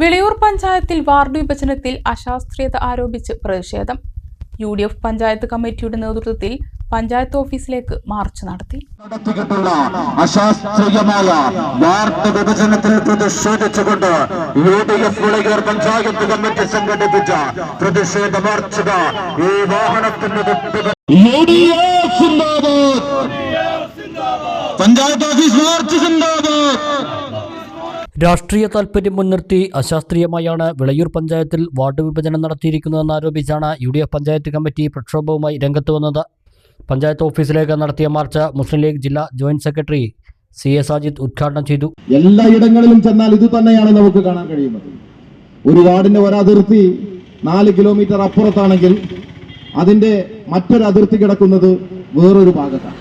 വിളയൂർ പഞ്ചായത്തിൽ വാർഡ് വിഭജനത്തിൽ അശാസ്ത്രീയത ആരോപിച്ച് പ്രതിഷേധം. യു ഡി എഫ് പഞ്ചായത്ത് കമ്മിറ്റിയുടെ നേതൃത്വത്തിൽ പഞ്ചായത്ത് ഓഫീസിലേക്ക് മാർച്ച് നടത്തി. നടത്തിയിട്ടുള്ള അശാസ്ത്രീയമായ വാർഡ് വിഭജനത്തിൽ പ്രതിഷേധിച്ചുകൊണ്ട് U D F Vilayur panchayat committee സംഘടിപ്പിച്ച പ്രതിഷേധ മാർച്ചുക ഈ വാഹനത്തിന്റെ പഞ്ചായത്ത് ഓഫീസ് മാർച്ച് രാഷ്ട്രീയ താൽപര്യം മുൻനിർത്തി അശാസ്ത്രീയമായാണ് വിളയൂർ പഞ്ചായത്തിൽ വാർഡ് വിഭജനം നടത്തിയിരിക്കുന്നതെന്ന് ആരോപിച്ചാണ് U D F panchayat committee പ്രക്ഷോഭവുമായി രംഗത്ത് വന്നത്. പഞ്ചായത്ത് ഓഫീസിലേക്ക് നടത്തിയ മാർച്ച് മുസ്ലിം ലീഗ് ജില്ലാ joint secretary C A Sajid ഉദ്ഘാടനം ചെയ്തു. എല്ലായിടങ്ങളിലും ചെന്നാൽ ഇത് തന്നെയാണ് നമുക്ക് കാണാൻ കഴിയുന്നത്. ഒരു വാർഡിന്റെ ഒരതിർത്തി നാല് കിലോമീറ്റർ അപ്പുറത്താണെങ്കിൽ അതിന്റെ മറ്റൊരു അതിർത്തി കിടക്കുന്നത് വേറൊരു ഭാഗത്താണ്.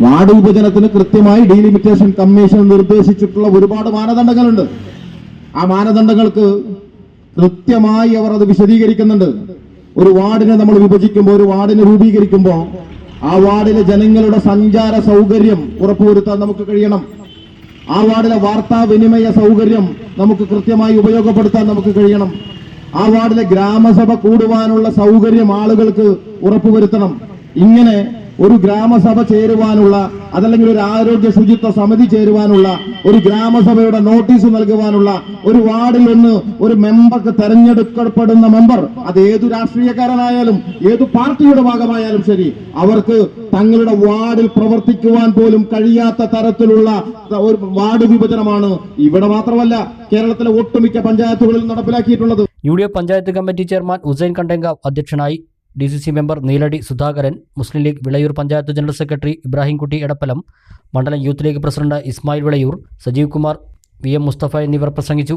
വാർഡ് വിഭജനത്തിന് കൃത്യമായി ഡീലിമിറ്റേഷൻ കമ്മീഷൻ നിർദ്ദേശിച്ചിട്ടുള്ള ഒരുപാട് മാനദണ്ഡങ്ങളുണ്ട്. ആ മാനദണ്ഡങ്ങൾക്ക് കൃത്യമായി അവർ അത് വിശദീകരിക്കുന്നുണ്ട്. ഒരു വാർഡിനെ നമ്മൾ വിഭജിക്കുമ്പോൾ ഒരു വാർഡിനെ രൂപീകരിക്കുമ്പോൾ ആ വാർഡിലെ ജനങ്ങളുടെ സഞ്ചാര സൗകര്യം ഉറപ്പുവരുത്താൻ നമുക്ക് കഴിയണം. ആ വാർഡിലെ വാർത്താവിനിമയ സൗകര്യം നമുക്ക് കൃത്യമായി ഉപയോഗപ്പെടുത്താൻ നമുക്ക് കഴിയണം. ആ വാർഡിലെ ഗ്രാമസഭ കൂടുവാനുള്ള സൗകര്യം ആളുകൾക്ക് ഉറപ്പുവരുത്തണം. ഇങ്ങനെ ഒരു ഗ്രാമസഭ ചേരുവാനുള്ള അതല്ലെങ്കിൽ ഒരു ആരോഗ്യ ശുചിത്വ സമിതി ചേരുവാനുള്ള ഒരു ഗ്രാമസഭയുടെ നോട്ടീസ് നൽകുവാനുള്ള ഒരു വാർഡിൽ നിന്ന് ഒരു മെമ്പർക്ക് തെരഞ്ഞെടുക്കപ്പെടുന്ന മെമ്പർ അത് ഏതു രാഷ്ട്രീയക്കാരനായാലും ഏതു പാർട്ടിയുടെ ഭാഗമായാലും ശരി അവർക്ക് തങ്ങളുടെ വാർഡിൽ പ്രവർത്തിക്കുവാൻ പോലും കഴിയാത്ത തരത്തിലുള്ള ഒരു വാർഡ് വിഭജനമാണ് ഇവിടെ മാത്രമല്ല കേരളത്തിലെ ഒട്ടുമിക്ക പഞ്ചായത്തുകളിൽ നടപ്പിലാക്കിയിട്ടുള്ളത്. U panchayat committee chairman Hussain Kandenkavu അധ്യക്ഷനായി D C C member Neeladi Sudhakaran Muslim League Vilayur panchayat general secretary Ibrahimkutty Edappalam മണ്ഡലം youth League president Ismail Vilayur Sajeev Kumar V M Musthafa എന്നിവർ പ്രസംഗിച്ചു.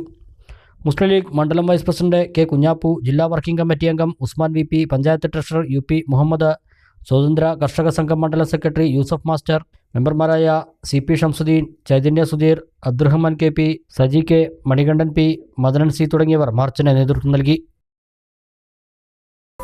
മുസ്ലിം ലീഗ് മണ്ഡലം വൈസ് പ്രസിഡന്റ് കെ കുഞ്ഞാപ്പു ജില്ലാ working committee അംഗം Usman V P panchayat treasurer U P Muhammad സ്വതന്ത്ര കർഷക സംഘം മണ്ഡലം സെക്രട്ടറി യൂസഫ് മാസ്റ്റർ മെമ്പർമാരായ C P Shamsuddin Chaithanya Sudheer Abdurahman K P Saji K Manikandan P Madanan C തുടങ്ങിയവർ മാർച്ചിന് നേതൃത്വം നൽകി.